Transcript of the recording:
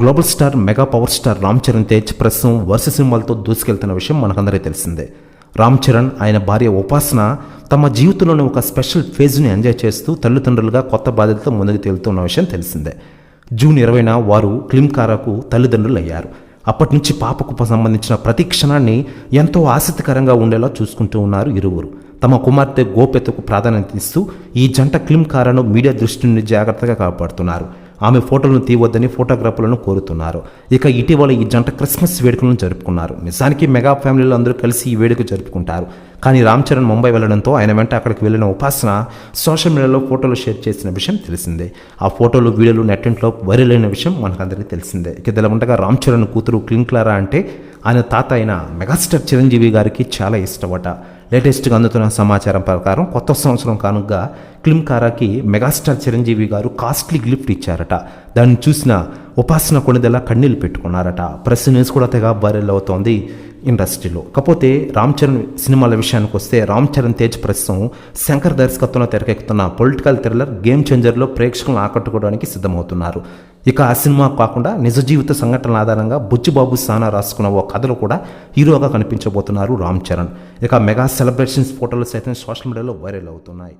Global star mega power star Ram Charan Tej ప్రస్తుతం వరుస సినిమాలతో దూసుకెళ్తున్న విషయం మనకందరికీ తెలిసిందే. రామ్ చరణ్ ఆయన భార్య ఉపాసన తమ జీవితంలోని ఒక స్పెషల్ ఫేజ్ని ఎంజాయ్ చేస్తూ తల్లిదండ్రులుగా కొత్త బాధ్యతతో ముందుకు తేలుతున్న విషయం తెలిసిందే. జూన్ ఇరవైన వారు క్లింకారాకు తల్లిదండ్రులు అయ్యారు అప్పటి నుంచి పాపకు సంబంధించిన ప్రతి క్షణాన్ని ఎంతో ఆసక్తికరంగా ఉండేలా చూసుకుంటూ ఉన్నారు ఇరువురు. తమ కుమార్తె గోప్యతకు ప్రాధాన్యత ఇస్తూ ఈ జంట క్లింకారాను మీడియా దృష్టి నుండి జాగ్రత్తగా కాపాడుతున్నారు. ఆమె ఫోటోలను తీయవద్దని ఫోటోగ్రాఫర్లను కోరుతున్నారు. ఇక ఇటీవల ఈ జంట క్రిస్మస్ వేడుకలను జరుపుకున్నారు. నిజానికి మెగా ఫ్యామిలీలో అందరూ కలిసి ఈ వేడుక జరుపుకుంటారు. కానీ రామ్ చరణ్ ముంబై వెళ్ళడంతో ఆయన వెంట అక్కడికి వెళ్ళిన ఉపాసన సోషల్ మీడియాలో ఫోటోలు షేర్ చేసిన విషయం తెలిసిందే. ఆ ఫోటోలు వీడియోలు నెట్టింట్లో వైరల్ అయిన విషయం మనకందరికీ తెలిసిందే. ఇక ఇలా ఉండగా రామ్ చరణ్ కూతురు క్లింక్లారా అంటే ఆయన తాత అయిన మెగాస్టార్ చిరంజీవి గారికి చాలా ఇష్టపట లేటెస్ట్గా అందుతున్న సమాచారం ప్రకారం కొత్త సంవత్సరం కానుగా క్లిమ్కారాకి మెగాస్టార్ చిరంజీవి గారు కాస్ట్లీ గిఫ్ట్ ఇచ్చారట. దాన్ని చూసిన ఉపాసన కొనిదెలా కన్నీళ్ళు పెట్టుకున్నారట. ప్రెస్ న్యూస్ కూడా తెగ వైరల్ అవుతోంది. ఇండస్ట్రీలో. కాకపోతే రామ్ చరణ్ సినిమాల విషయానికి వస్తే రామ్ చరణ్ తేజ్ ప్రస్తుతం శంకర్ దర్శకత్వంలో తెరకెక్కుతున్న పొలిటికల్ థ్రిల్లర్ గేమ్ చేంజర్లో ప్రేక్షకులను ఆకట్టుకోవడానికి సిద్ధమవుతున్నారు. ఇక ఆ సినిమా కాకుండా నిజ జీవిత సంఘటనల ఆధారంగా బుచ్చిబాబు సానా రాసుకున్న ఓ కథలో కూడా హీరోగా కనిపించబోతున్నారు రామ్ చరణ్. ఇక మెగా సెలబ్రేషన్స్ ఫోటోలు సైతం సోషల్ మీడియాలో వైరల్ అవుతున్నాయి.